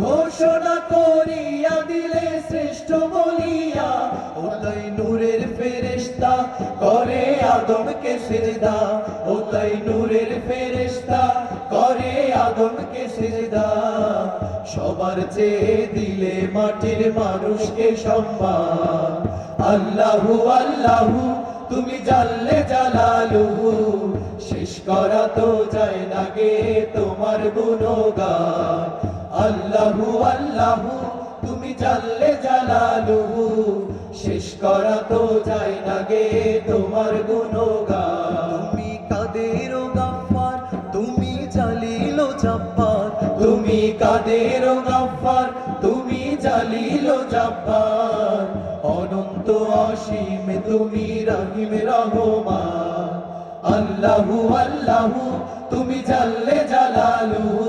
ঘোষণা করিয়া দিলে শ্রেষ্ঠ বলিয়া ও তাই নূরের ফেরেশতা করে আদমকে সেজদা। ও তাই নূরের ফেরেশতা করে আদমকে সেজদা। সবার চেয়ে দিলে মাটির মানুষকে সম্মান। আল্লাহু আল্লাহু, তুমি জানলে জালালুহু। শেষ করা তো যায় না গে তোমার গুণগান। আল্লাহু তুমি জানলে জালালুহু শেষ করা তো যায় না গে তোমার গুণগান। তুমি কাদের গাফার তুমি জালিল জব্বার। তুমি কাদের গাফার তুমি জালিল জব্বার। অনন্ত অসীম তুমি রহিম রহমান। আল্লাহু আল্লাহু তুমি জানলে জালালুহু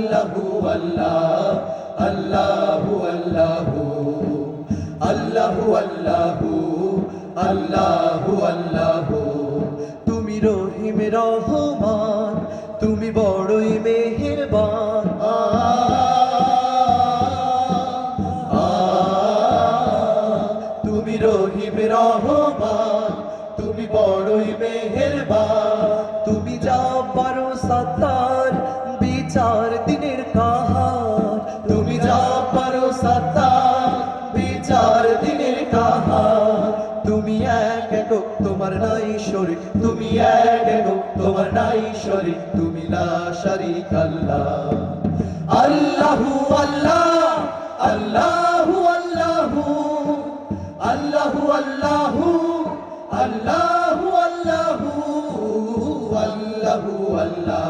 আল্লাহু আল্লাহ, আল্লাহু আল্লাহু আল্লাহু আল্লাহু আল্লাহু আল্লাহু। তুমি রহিম রহমান, তুমি বড়ই মেহেরবান। তুমি রহিম রহমান, তুমি বড়ই মেহেরবান। তুমি যাও পারো সাতার বিচার দিনের কাহার। তুমি যাও পারো সাতার বিচার দিনের কাহার। তুমি এক একক, তোমার নাই শরীর। তুমি এক একক, তোমার নাই শরীর। তুমি লা শারিক আল্লাহ, আল্লাহু আল্লাহ, আল্লাহু আল্লাহু আল্লাহু আল্লাহু আল্লাহু আল্লাহু আল্লাহু।